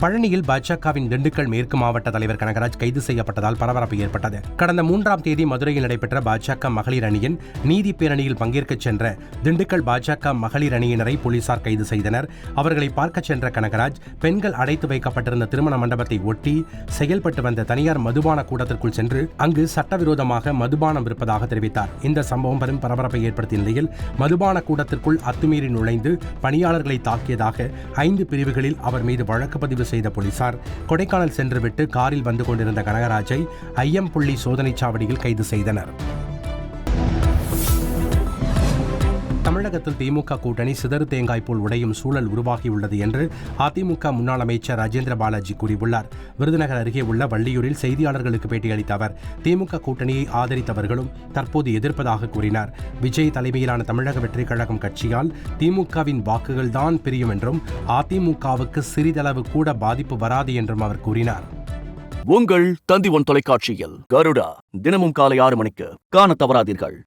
பழனியில் பாஜகவின் திண்டுக்கல் மேற்கு மாவட்ட தலைவர் கனகராஜ் கைது செய்யப்பட்டதால் பரபரப்பு ஏற்பட்டது. கடந்த மூன்றாம் தேதி மதுரையில் நடைபெற்ற பாஜக மகளிர் அணியின் நீதி பேரணியில் பங்கேற்கச் சென்ற திண்டுக்கல் பாஜக மகளிர் அணியினரை போலீசார் கைது செய்தனர். அவர்களை பார்க்கச் சென்ற கனகராஜ் பெண்கள் அடைத்து வைக்கப்பட்டிருந்த திருமண மண்டபத்தை ஒட்டி செயல்பட்டு வந்த தனியார் மதுபான கூடத்திற்குள் சென்று அங்கு சட்டவிரோதமாக மதுபானம் விற்பதாக தெரிவித்தார். இந்த சம்பவம் பெரும் பரபரப்பை ஏற்படுத்திய நிலையில் மதுபான கூடத்திற்குள் அத்துமீறி நுழைந்து பணியாளர்களை தாக்கியதாக ஐந்து பிரிவுகளில் அவர் மீது வழக்கு பதிவு செய்த போலீசார் கொடைக்கானல் சென்றுவிட்டு காரில் வந்து கொண்டிருந்த கனகராஜை ஐயம்புள்ளி சோதனைச் சாவடியில் கைது செய்தனர். தமிழகத்தில் திமுக கூட்டணி சிதறு தேங்காய் போல் உடையும் சூழல் உருவாகியுள்ளது என்று அதிமுக முன்னாள் அமைச்சர் ராஜேந்திர பாலாஜி கூறியுள்ளார். விருதுநகர் அருகே உள்ள வள்ளியூரில் செய்தியாளர்களுக்கு பேட்டியளித்த அவர் திமுக கூட்டணியை ஆதரித்தவர்களும் தற்போது எதிர்ப்பதாக கூறினார். விஜய் தலைமையிலான தமிழக வெற்றிக் கழகம் கட்சியால் திமுகவின் வாக்குகள் தான் பிரியும் என்றும் அதிமுகவுக்கு சிறிதளவு கூட பாதிப்பு வராது என்றும் அவர் கூறினார். உங்கள் தந்தி ஒன் தொலைக்காட்சியில் கருடா தினமும் காலை ஆறு மணிக்கு காண தவறாதீர்கள்.